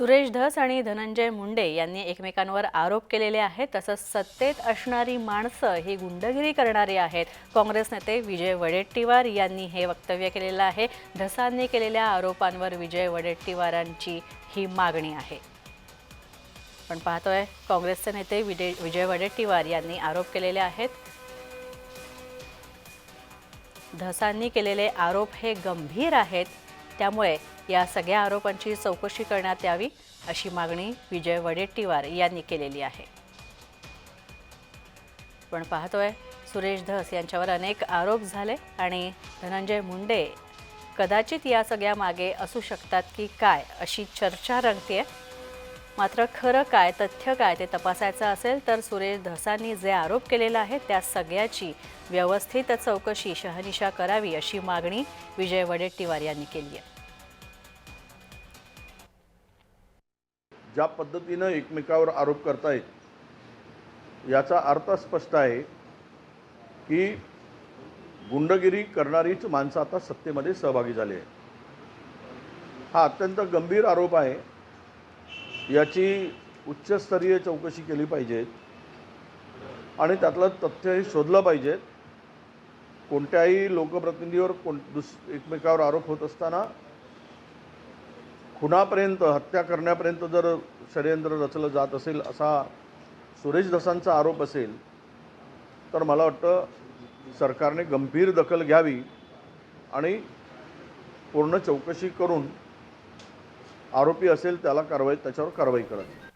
सुरेश धस आणि धनंजय मुंडे यांनी एकमेकांवर आरोप केलेले आहेत तसंच सत्तेत असणारी माणसं ही गुंडगिरी करणारी आहेत. काँग्रेस नेते विजय वडेट्टीवार यांनी हे वक्तव्य केलेलं आहे. धसांनी केलेल्या आरोपांवर विजय वडेट्टीवारांची ही मागणी आहे. पण पाहतोय काँग्रेसचे नेते विजय विजय वडेट्टीवार यांनी आरोप केलेले आहेत. धसांनी केलेले आरोप हे गंभीर आहेत. त्यामुळे या सगळ्या आरोपांची चौकशी करण्यात यावी अशी मागणी विजय वडेट्टीवार यांनी केलेली आहे. पण पाहतोय सुरेश धस यांच्यावर अनेक आरोप झाले आणि धनंजय मुंडे कदाचित या सगळ्या मागे असू शकतात की काय अशी चर्चा रंगते मात्र खरं काय तथ्य काय ते तपासायचं असेल तर सुरेश धसांनी जे आरोप केलेला आहे त्या सगळ्याची व्यवस्थित चौकशी शहानिशा करावी अशी मागणी विजय वडेट्टीवार यांनी केली आहे. ज्या पद्धतीनं एकमेकावर आरोप करतायत याचा अर्थ स्पष्ट आहे की गुंडगिरी करणारीच माणसं आता सत्तेमध्ये सहभागी झाली आहे हा अत्यंत गंभीर आरोप आहे. याची उच्चस्तरीय चौकशी केली पाहिजे आणि त्यातलं तथ्य हे शोधलं पाहिजे कोणत्याही लोकप्रतिनिधीवर कोण दुस एकमेकावर आरोप होत असताना खुनापर्यंत हत्या करण्यापर्यंत जर षडयंत्र रचलं जात असेल असा सुरेश धसांचा आरोप असेल तर मला वाटतं सरकारने गंभीर दखल घ्यावी आणि पूर्ण चौकशी करून आरोपी असेल त्याला कारवाई त्याच्यावर कारवाई करावी.